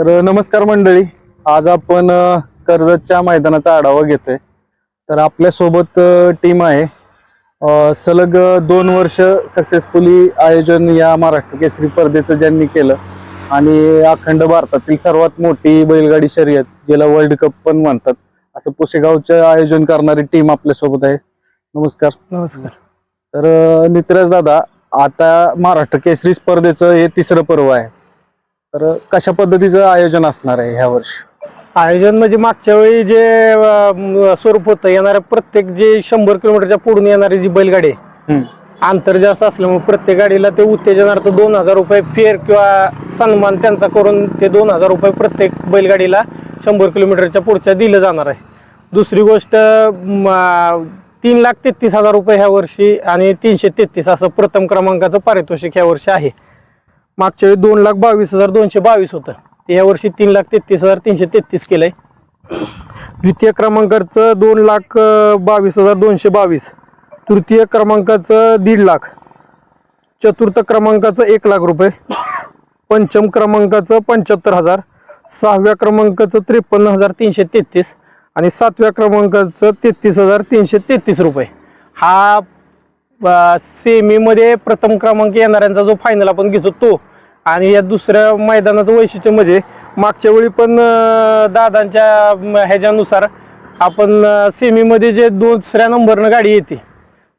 तर नमस्कार मंडळी. आज आपण कर्जतच्या मैदानाचा आढावा घेतोय. तर आपल्यासोबत टीम आहे. सलग दोन वर्ष सक्सेसफुली आयोजन या महाराष्ट्र केसरी स्पर्धेचं ज्यांनी केलं आणि अखंड भारतातील सर्वात मोठी बैलगाडी शर्यत ज्याला वर्ल्ड कप पण म्हणतात असं पुसेगावचं आयोजन करणारी टीम आपल्यासोबत आहे. नमस्कार. नमस्कार. तर नितराज दादा आता महाराष्ट्र केसरी स्पर्धेचं हे तिसरं पर्व आहे. तर कशा पद्धतीचं आयोजन असणार आहे ह्या वर्षी? आयोजन म्हणजे मागच्या वेळी जे अं, स्वरूप होतं येणाऱ्या प्रत्येक जे शंभर किलोमीटरच्या पुढून येणारी जी बैलगाडी आहे, अंतर जास्त असल्यामुळे प्रत्येक गाडीला ते उत्तेजनार्थ दोन हजार रुपये फेअर किंवा सन्मान त्यांचा करून ते दोन हजार रुपये प्रत्येक बैलगाडीला शंभर किलोमीटरच्या पुढच्या दिलं जाणार आहे. दुसरी गोष्ट म, तीन लाख तेहतीस हजार रुपये ह्या वर्षी आणि तीनशे तेहतीस असं प्रथम क्रमांकाचं पारितोषिक ह्या वर्षी आहे. मागच्या वेळी दोन लाख बावीस हजार दोनशे बावीस होतं. ते तीन लाख तेहतीस हजार तीनशे तेहतीस केलं आहे द्वितीय क्रमांकाचं दोन लाख बावीस हजार दोनशे बावीस. तृतीय क्रमांकाचं दीड लाख. चतुर्थ क्रमांकाचं एक लाख रुपये. पंचम क्रमांकाचं पंच्याहत्तर हजार. सहाव्या क्रमांकाचं त्रेपन्न हजार तीनशे तेहतीस. आणि सातव्या क्रमांकाचं तेहतीस हजार तीनशे तेहतीस रुपये. हा सेमीमध्ये प्रथम क्रमांक येणाऱ्यांचा जो फायनल आपण घेतो तो आणि या दुसऱ्या मैदानाचं वैशिष्ट्य म्हणजे मागच्या वेळी पण दादांच्या ह्याच्यानुसार आपण सेमीमध्ये जे दुसऱ्या नंबरनं गाडी येते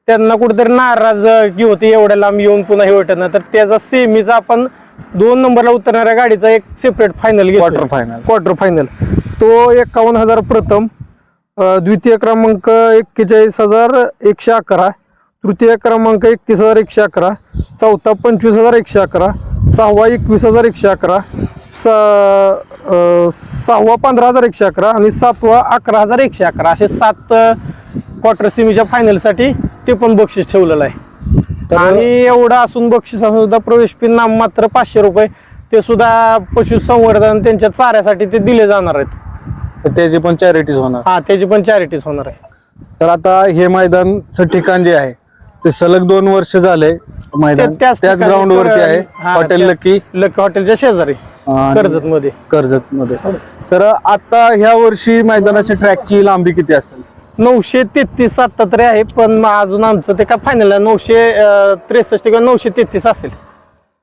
त्यांना कुठेतरी नाराजगी होती एवढ्या लांब येऊन पुन्हा हे वाटत तर त्याचा सेमीचा आपण दोन नंबरला उतरणाऱ्या गाडीचा एक separate final quarter final quarter final तो एकावन्न हजार प्रथम द्वितीय क्रमांक एक्केचाळीस हजार एकशे अकरा तृतीय क्रमांक एकतीस हजार एकशे अकरा चौथा पंचवीस हजार एकशे अकरा सहावा एकवीस हजार एकशे अकरा स सहावा पंधरा हजार एकशे अकरा आणि सातवा अकरा हजार एकशे अकरा. असे सात क्वार्टर सेमीच्या फायनलसाठी ते पण बक्षीस ठेवलेलं आहे. आणि एवढं असून बक्षीस असून सुद्धा प्रवेश पिन नाम मात्र पाचशे रुपये. ते सुद्धा पशुसंवर्धन त्यांच्या चाऱ्यासाठी ते दिले जाणार आहेत. त्याची पण चॅरिटीज होणार. हा त्याची पण चॅरिटीज होणार आहे. तर आता हे मैदानचं ठिकाण जे आहे ते सलग दोन वर्ष झाले. मैदान त्याच ठिकाणी ग्राउंड वरती आहे हा, हॉटेल लकी लकी हॉटेलच्या शेजारी कर्जत मध्ये कर्जत मध्ये तर आता ह्या वर्षी मैदानाच्या ट्रॅकची लांबी किती असेल? नऊशे तेहतीस आता तरी आहे पण मग अजून आमचं ते काय फायनल नऊशे अं, त्रेसष्ट किंवा नऊशे तेहतीस असेल.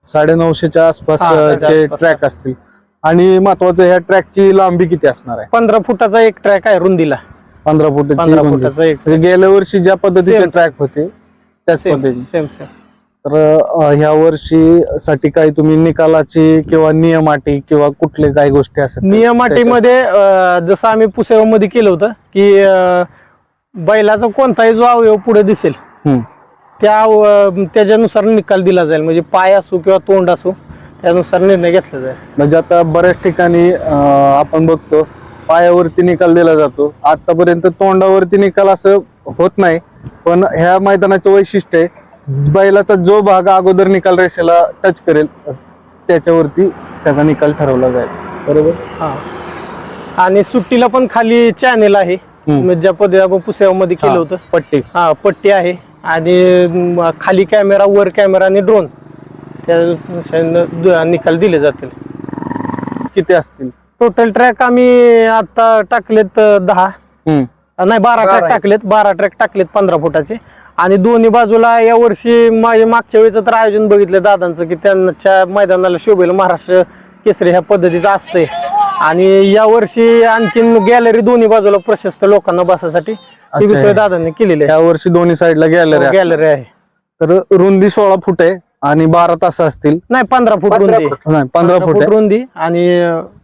साडे नऊशेच्या आसपास हा, अ, चे. ट्रॅक असतील. आणि महत्वाचं ह्या ट्रॅकची लांबी किती असणार आहे? पंधरा फुटाचा एक ट्रॅक आहे रुंदीला. पंधरा फुटाची पंधरा रुंदी. फुटाचा एक म्हणजे गेल्या वर्षी ज्या पद्धतीचे Same. ट्रॅक होते त्याच पद्धतीने सेम सेम तर ह्या वर्षी साठी काही तुम्ही निकालाची किंवा नियम अटी किंवा कुठले काही गोष्टी असतात नियम अटीमध्ये अं, जसं आम्ही पुसेगावमध्ये केलं होतं की बैलाचा कोणताही जो अवयव पुढे दिसेल. त्या त्याच्यानुसार निकाल दिला जाईल. म्हणजे पाय असो किंवा तोंड असो त्यानुसार निर्णय घेतला जाईल. म्हणजे आता बऱ्याच ठिकाणी आपण बघतो पायावरती निकाल दिला जातो. आतापर्यंत तोंडावरती निकाल असं होत नाही. पण ह्या मैदानाचं वैशिष्ट्य आहे बैलाचा जो भाग अगोदर निकाल रेषेला टच करेल त्याच्यावरती त्याचा निकाल ठरवला जाईल. बरोबर? हा. आणि सुट्टीला पण खाली चॅनेल आहे. म्हणजे ज्या पद्धती आपण पुसेगावमध्ये केलं होतं. पट्टी. हा पट्टी आहे. आणि खाली कॅमेरा वर कॅमेरा आणि ड्रोन त्या निकाल दिले जातील. किती असतील? टोटल ट्रॅक आम्ही आता टाकलेत दहा. नाही बारा ट्रॅक. टाकलेत. बारा ट्रॅक टाकलेत पंधरा फुटाचे. आणि दोन्ही बाजूला या वर्षी माझे मागच्या वेळेचं तर आयोजन बघितलं दादांचं की त्यांच्या मैदानाला शोभेल महाराष्ट्र केसरी ह्या पद्धतीचं असतंय. आणि या वर्षी आणखीन गॅलरी दोन्ही बाजूला प्रशस्त लोकांना बसासाठी ती अच्छा. सोय दादांनी केलेली या वर्षी दोन्ही साईडला गॅलरी आहे गॅलरी आहे. तर रुंदी सोळा फूट आहे आणि बारा तास असतील. नाही पंधरा फूट रुंदी. आहे. नाही पंधरा फूट आहे. रुंदी आणि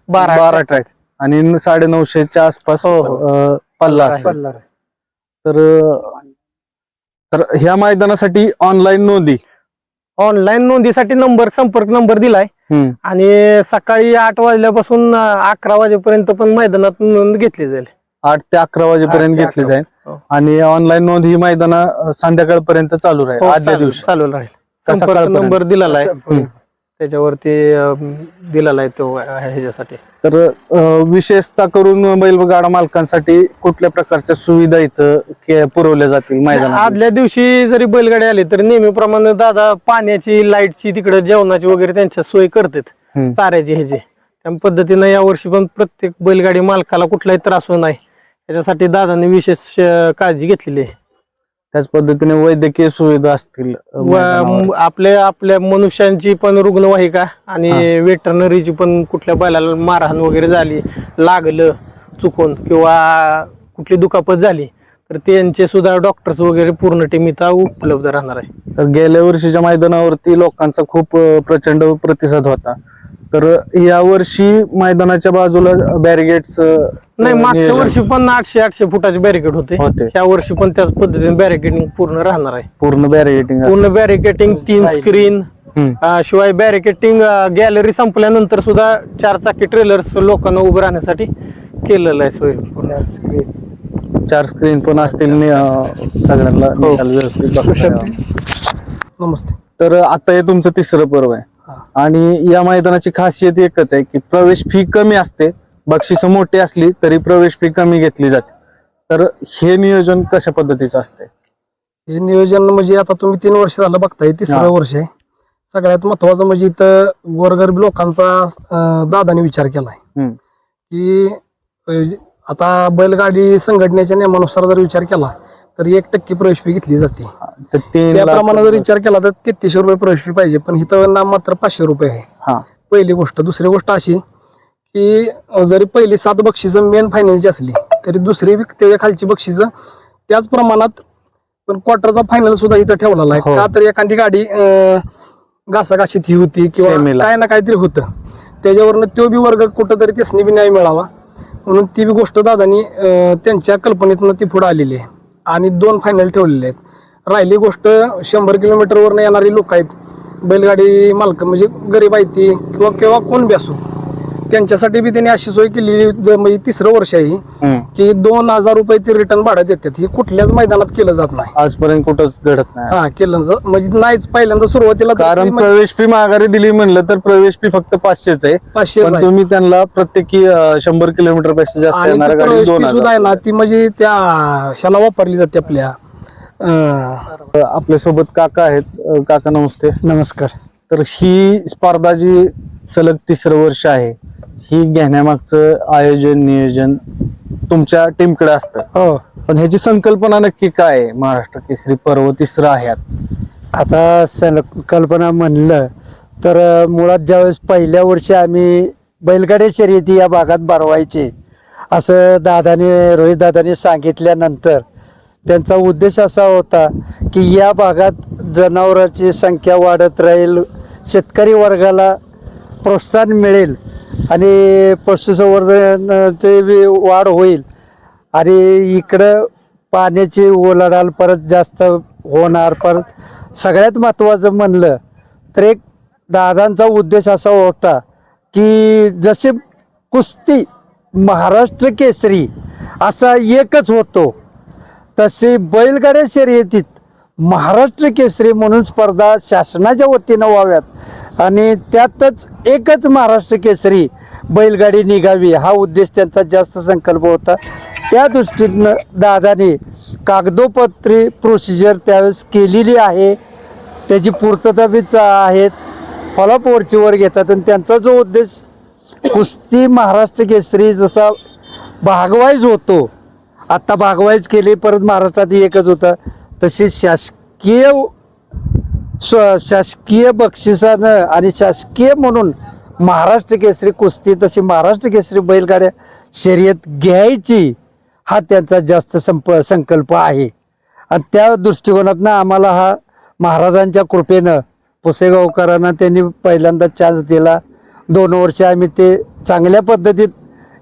बारा बारा ट्रॅक आणि साडे नऊशेच्या आसपास हो, हो. अं, पल्ला असेल. पल्ला आहे. तर अं, तर ह्या मैदानासाठी ऑनलाईन नोंदी ऑनलाईन नोंदीसाठी नंबर संपर्क नंबर दिलाय हम्म. आणि सकाळी आठ वाजल्यापासून अकरा वाजेपर्यंत पण मैदानात नोंद घेतली जाईल आठ ते अकरा वाजेपर्यंत आठ ते घेतली अकरा. जाईल हो. आणि ऑनलाईन नोंद ही मैदान संध्याकाळपर्यंत चालू राहील हो, आदल्या दिवशी चालू राहील संपर्क सकाळपर्यंत? नंबर दिलेला आहे हम्म. त्याच्यावरती दिलेला आहे तो ह्याच्यासाठी. तर अं, विशेषतः करून बैलगाडा मालकांसाठी कुठल्या प्रकारच्या सुविधा इथं के- पुरवल्या जातील मैदानात आदल्या दिवशी जरी बैलगाडी आली तरी नेहमीप्रमाणे दादा पाण्याची लाईटची तिकडे जेवणाची वगैरे त्यांच्या सोय करतात हम्म. चाऱ्याची ह्याची. त्या पद्धतीनं यावर्षी पण प्रत्येक बैलगाडी मालकाला कुठलाही त्रास होऊ नये. याच्यासाठी दादांनी विशेष अं, काळजी घेतलेली आहे. त्याच पद्धतीने वैद्यकीय सुविधा असतील व मैदानावर. आपल्या आपल्या मनुष्यांची पण रुग्णवाहिका आणि वेटरनरीची पण कुठल्या बैलाला मारहाण वगैरे झाली लागलं चुकून किंवा कुठली दुखापत झाली तर त्यांचे सुद्धा डॉक्टर्स वगैरे पूर्ण टीम इथं उपलब्ध राहणार आहे. तर गेल्या वर्षीच्या मैदानावरती लोकांचा खूप अ, प्रचंड प्रतिसाद होता. तर या वर्षी मैदानाच्या बाजूला बॅरिगेट्स नाही मागच्या वर्षी पण आठशे आठशे फुटाचे बॅरिकेड होते होते. या वर्षी पण त्याच पद्धतीने बॅरिकेडिंग पूर्ण राहणार आहे पूर्ण बॅरिगेटिंग पूर्ण बॅरिकेटिंग तीन स्क्रीन शिवाय बॅरिकेटिंग गॅलरी संपल्यानंतर सुद्धा चार चाकी ट्रेलर्स लोकांना उभं राहण्यासाठी केलेलं आहे सोय पूर्ण. चार स्क्रीन पण असतील नि- अ, सगळ्यांना हो. निकाल व्यवस्थित बघता यावा. नमस्ते तर आता हे तुमचं तिसरं पर्व आहे. आणि या मैदानाची खासियत एकच आहे की प्रवेश फी कमी असते बक्षिसं मोठी असली तरी प्रवेश फी कमी घेतली जाते. तर हे नियोजन कशा पद्धतीचं असते हे नियोजन म्हणजे आता तुम्ही तीन वर्ष झालं बघताय. तिसरं वर्ष आहे. सगळ्यात महत्वाचं म्हणजे इथं गोरगरीब लोकांचा दादाने विचार केलाय. की आता बैलगाडी संघटनेच्या नियमानुसार जर विचार केला तर एक टक्के प्रवेश फी घेतली जाते. तर लाख त्याप्रमाणे जर विचार केला तर तेहतीसशे रुपये प्रवेश फी पाहिजे पण इथं ना मात्र पाचशे रुपये आहे. हा. पहिली गोष्ट. दुसरी गोष्ट अशी की जरी पहिली सात बक्षिसं मेन फायनलची असली तरी दुसरी त्याच्या खालची बक्षिसं त्याच प्रमाणात पण क्वार्टरचा फायनल सुद्धा इथं ठेवलेला आहे. हो. का तर एखादी गाडी घासाघाशीत ही होती किंवा. काय ना काहीतरी होतं. त्याच्यावरनं तो बी वर्ग कुठंतरी त्यासनी बी न्याय मिळावा. म्हणून ती बी गोष्ट दादानी त्यांच्या कल्पनेतनं ती पुढे आलेली आहे. आणि दोन फायनल ठेवलेले आहेत. राहिली गोष्ट शंभर किलोमीटरवरनं येणारी लोक आहेत. बैलगाडी मालक म्हणजे गरीब आहे ती. किंवा किंवा कोण बी असो. त्यांच्यासाठी बी त्यांनी अशी सोय केलेली द- म्हणजे तिसरं वर्ष आहे ही, हम्म. की दोन हजार रुपये ते रिटर्न भाड्यात येतात हे कुठल्याच मैदानात केलं जात नाही. आजपर्यंत कुठंच घडत नाही. हा केलं जा- म्हणजे नाहीच. पहिल्यांदा सुरुवातीला तर कारण प्रवेश फी माघारी दिली म्हणलं तर प्रवेश फी फक्त पाचशेच आहे. पण आहे. तुम्ही त्यांना प्रत्येकी अं, शंभर किलोमीटरपेक्षा जास्त आणि येणाऱ्या ती गाडी प्रवेश दोन fee सुद्धा आहे हजार. ना ती म्हणजे त्या ह्याला वापरली जाते आपल्या अं, आपल्यासोबत काका आहेत. अं, काका नमस्ते. नमस्कार. तर ही स्पर्धा जी सलग तिसरं वर्ष आहे ही घेण्यामागचं आयोजन नियोजन तुमच्या टीमकडे असतं. हो. पण ह्याची संकल्पना नक्की काय आहे? महाराष्ट्र केसरी पर्व तिसरं आहे आता. आता सन कल्पना म्हणलं तर अ, मुळात ज्यावेळेस पहिल्या वर्षी आम्ही बैलगाडी शर्यती या भागात भरवायचे असं दादाने रोहित दादाने सांगितल्यानंतर त्यांचा उद्देश असा होता की या भागात जनावरांची संख्या वाढत राहील शेतकरी वर्गाला प्रोत्साहन मिळेल आणि पशुसंवर्धनाचे बी वाढ होईल. आणि इकडं पाण्याची ओलाढाल परत जास्त होणार परत सगळ्यात महत्त्वाचं म्हणलं तर एक दादांचा उद्देश असा होता की जसे कुस्ती महाराष्ट्र केसरी असा एकच होतो तसे बैलगाड्या शर्यतीत महाराष्ट्र केसरी म्हणून स्पर्धा शासनाच्या वतीनं व्हाव्यात. आणि त्यातच एकच महाराष्ट्र केसरी बैलगाडी निघावी हा उद्देश त्यांचा जास्त संकल्प होता. त्या दृष्टीनं दादाने कागदोपत्री प्रोसिजर त्यावेळेस केलेली आहे. त्याची पूर्तता बी आहेत फॉलोअप घेतात आणि त्यांचा जो उद्देश कुस्ती महाराष्ट्र केसरी जसा भागवाईज होतो आत्ता भागवाईज केली परत महाराष्ट्रात एकच होता तशी शासकीय स्व शासकीय बक्षिसानं आणि शासकीय म्हणून महाराष्ट्र केसरी कुस्ती तशी महाराष्ट्र केसरी बैलगाड्या शर्यत घ्यायची हा त्यांचा जास्त संप संकल्प आहे. आणि त्या दृष्टिकोनातनं आम्हाला हा महाराजांच्या कृपेनं पुसेगावकरांना त्यांनी पहिल्यांदा चान्स दिला. दोन वर्ष आम्ही ते चांगल्या पद्धतीत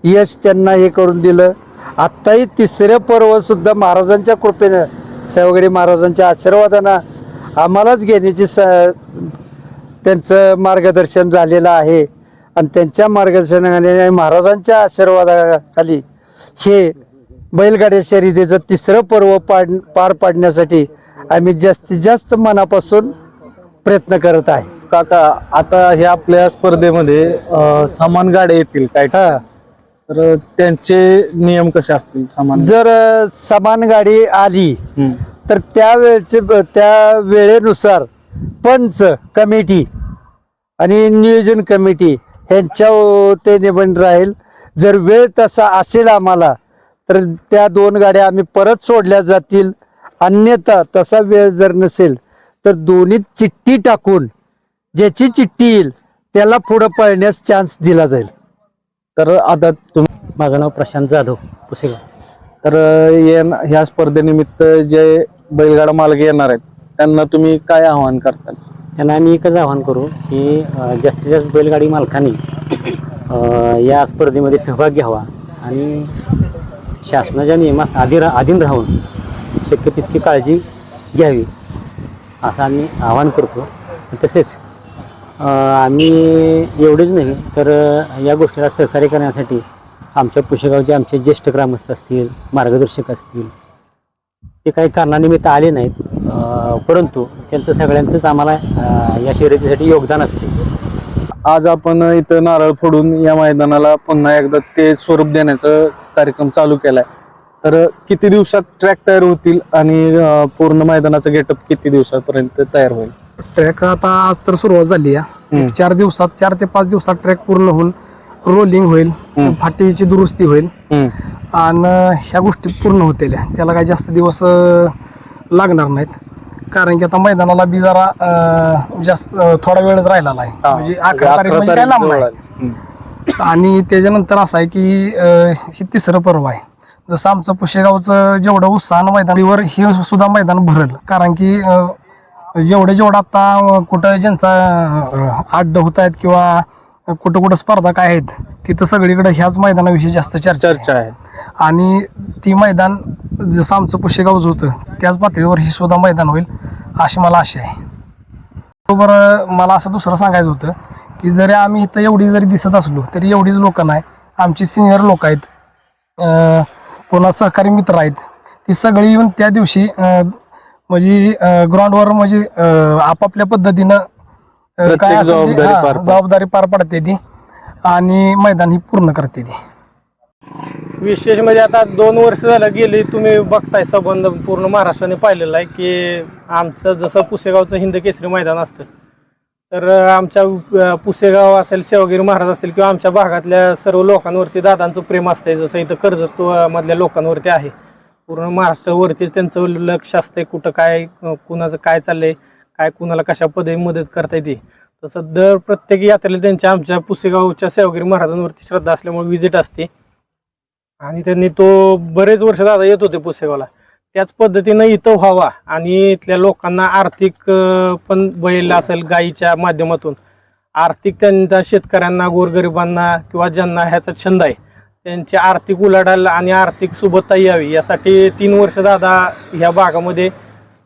यश त्यांना हे करून दिलं. आत्ताही तिसरं पर्वसुद्धा महाराजांच्या कृपेनं सेवगडी महाराजांच्या आशीर्वादानं आम्हालाच घेण्याची स त्यांचं मार्गदर्शन झालेलं आहे. आणि त्यांच्या मार्गदर्शनाने आणि महाराजांच्या आशीर्वादाखाली हे बैलगाड्या शर्यतीचं तिसरं पर्व पाड पार पाडण्यासाठी आम्ही जास्तीत जास्त मनापासून प्रयत्न करत आहे. काका आता हे आपल्या स्पर्धेमध्ये अं, समान गाड्या येतील काय? हा. तर त्यांचे नियम कसे असतील समान? जर अ, समान गाडी आली हम्म. तर त्या वेळचे त्या वेळेनुसार पंच कमिटी आणि नियोजन कमिटी ह्यांच्या ते निबंध राहील. जर वेळ तसा असेल आम्हाला तर त्या दोन गाड्या आम्ही परत सोडल्या जातील. अन्यथा तसा वेळ जर नसेल तर दोन्ही चिठ्ठी टाकून ज्याची चिठ्ठी येईल त्याला पुढं पळण्यास चान्स दिला जाईल. तर आता तुम्ही माझं नाव प्रशांत जाधव पुसेगाव. तर येन- ह्या स्पर्धेनिमित्त जे बैलगाडा मालक येणार आहेत त्यांना तुम्ही काय आवाहन करचाल त्यांना आम्ही एकच आवाहन करू की जास्तीत जास्त बैलगाडी मालकांनी या स्पर्धेमध्ये सहभाग घ्यावा आणि शासनाच्या नियमास अधीन अधीन राहून शक्य तितकी काळजी घ्यावी असं आम्ही आवाहन करतो. तसेच आम्ही एवढेच नाही तर या गोष्टीला सहकार्य करण्यासाठी आमच्या पुशेगावचे आमचे ज्येष्ठ ग्रामस्थ असतील मार्गदर्शक असतील ते काही कारणानिमित्त आले नाहीत. परंतु त्यांचं सगळ्यांचंच आम्हाला या शर्यतीसाठी योगदान असते. आज आपण इथं नारळ फोडून या मैदानाला पुन्हा एकदा ते स्वरूप देण्याचा कार्यक्रम चालू केलाय. तर किती दिवसात ट्रॅक तयार होतील आणि अं, पूर्ण मैदानाचं गेटअप किती दिवसापर्यंत तयार होईल? ट्रॅक आता आज तर सुरुवात झाली आहे. चार दिवसात चार ते पाच दिवसात ट्रॅक पूर्ण होऊन रोलिंग होईल. फाटीची दुरुस्ती होईल. आणि ह्या गोष्टी पूर्ण होतील. त्याला काही जास्त दिवस लागणार नाहीत. कारण की आता मैदानाला बी जरा जास्त थोडा वेळच राहिलेला आहे. म्हणजे अकरा तारीख म्हणजे काय लांब नाही. आणि त्याच्यानंतर असं आहे की हे तिसरं पर्व आहे. जसं आमचं पुशेगावचं जेवढं उत्साहानं मैदानीवर हे सुद्धा मैदान भरल. कारण की जेवढे जेवढं आता कुठं ज्यांचा आड्ड होत आहेत किंवा कुठं कुठं स्पर्धा काय आहेत तिथं सगळीकडे ह्याच मैदानाविषयी जास्त चर्चा आहे. चर्चा आहे. आणि ती मैदान जसं आमचं पुशेगावच होतं त्याच पातळीवर ही सुद्धा मैदान होईल अशी मला आशा आहे. बरोबर अं, मला असं दुसरं सांगायचं होतं की जरी आम्ही इथं एवढी जरी दिसत असलो तरी एवढीच लोक नाही. आमची सिनियर लोक आहेत अं, पुन्हा सहकारी मित्र आहेत ती सगळी येऊन त्या दिवशी अं, म्हणजे ग्राउंडवर म्हणजे अं, आपापल्या पद्धतीनं प्रत्येक काय असेल ते- जबाबदारी हा, पार पाडते. जबाबदारी पार पाडते ती आणि मैदान ही पूर्ण करते ती. विशेष म्हणजे आता दोन वर्ष झालं गेली तुम्ही बघताय संबंध पूर्ण महाराष्ट्राने पाहिलेला आहे की आमचं जसं पुसेगावचं हिंद केसरी मैदान असतं तर आमच्या अं, पुसेगाव असेल सेवागिरी महाराज असतील किंवा आमच्या भागातल्या सर्व लोकांवरती दादांचं प्रेम असतंय. जसं इथं कर्जत अं, मधल्या लोकांवरती आहे. पूर्ण महाराष्ट्रावरतीच त्यांचं लक्ष असतंय कुठं काय अं, कुणाचं काय चाललंय. काय कुणाला कशा पद्धतीने मदत करता येते. तसं दर प्रत्येक यात्रेला त्यांच्या आमच्या पुसेगावच्या सेवागिरी महाराजांवरती श्रद्धा असल्यामुळे विजिट असते. आणि त्यांनी तो बरेच वर्ष दादा येत होते पुसेगावला. त्याच पद्धतीनं इथं व्हावा आणि इथल्या लोकांना आर्थिक पण बैल असेल गायीच्या माध्यमातून आर्थिक त्यांच्या शेतकऱ्यांना गोरगरिबांना किंवा ज्यांना ह्याचा छंद आहे त्यांची आर्थिक उलाढाल आणि आर्थिक सुबत्ता यावी यासाठी तीन वर्ष दादा ह्या भागामध्ये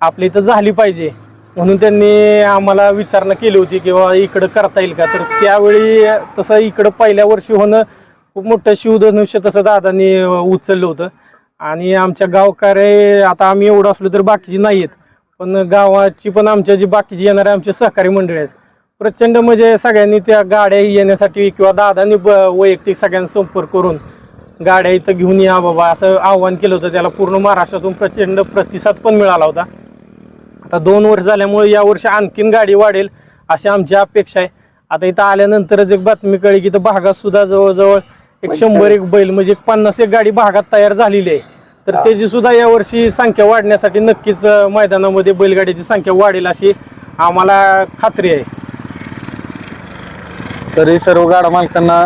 आपल्या इथं झाली पाहिजे. म्हणून त्यांनी आम्हाला विचारणा केली होती किंवा इकडं करता येईल का? तर त्यावेळी तसं इकडं पहिल्या वर्षी होणं खूप मोठं शिवधनुष्य तसं दादांनी उचललं होतं. आणि आमच्या गावकरे आता आम्ही एवढं असलो तर बाकीची नाही आहेत पण गावाची पण आमच्या जी बाकीची येणारे आमचे सहकारी मंडळी आहेत प्रचंड म्हणजे सगळ्यांनी त्या गाड्या येण्यासाठी किंवा दादांनी ब- वैयक्तिक सगळ्यांना संपर्क करून गाड्या इथं घेऊन या बाबा असं आव्हान केलं होतं. त्याला पूर्ण महाराष्ट्रातून प्रचंड प्रतिसाद पण मिळाला होता. आता दोन वर्ष झाल्यामुळे या वर्षी आणखीन गाडी वाढेल अशी आमची अपेक्षा आहे. आता इथं आल्यानंतरच एक बातमी कळली की इथं भागात सुद्धा जवळजवळ एक शंभर एक बैल म्हणजे एक पन्नास एक गाडी भागात तयार झालेली आहे. तर त्याची सुद्धा यावर्षी संख्या वाढण्यासाठी नक्कीच मैदानामध्ये बैलगाडीची संख्या वाढेल अशी आम्हाला खात्री आहे. तरी सर्व गाडा मालकांना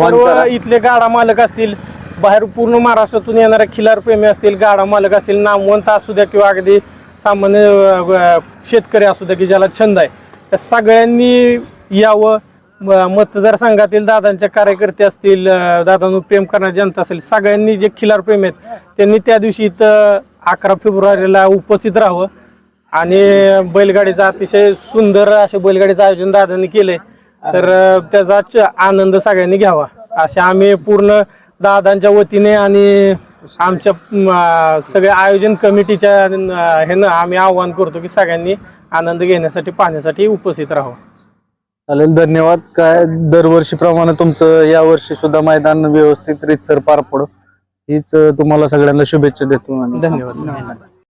सर्व इथले गाडा मालक असतील बाहेर पूर्ण महाराष्ट्रातून येणारे खिलार प्रेमी असतील गाडा मालक असतील नामवंत असू द्या किंवा अगदी सामान्य शेतकरी असू द्या की ज्याला छंद आहे त्या सगळ्यांनी यावं. म- मतदारसंघातील दादांचे कार्यकर्ते असतील दादांवर प्रेम करणारी जनता असेल सगळ्यांनी जे खिलार प्रेम आहेत त्यांनी त्या दिवशी इथं अकरा फेब्रुवारीला उपस्थित राहावं. आणि बैलगाडीचं अतिशय सुंदर असे बैलगाडीचं आयोजन दादांनी केलंय. तर त्याचा च- आनंद सगळ्यांनी घ्यावा. असे आम्ही पूर्ण दादांच्या वतीने आणि आमच्या अं, सगळ्या आयोजन कमिटीच्या अं, ह्यानं आम्ही आवाहन करतो की सगळ्यांनी आनंद घेण्यासाठी पाहण्यासाठी उपस्थित राहावं. चालेल धन्यवाद. काय दरवर्षीप्रमाणे तुमचं या वर्षी सुद्धा मैदान व्यवस्थित रीतसर पार पडो. हीच अं, तुम्हाला सगळ्यांना शुभेच्छा देतो आणि धन्यवाद.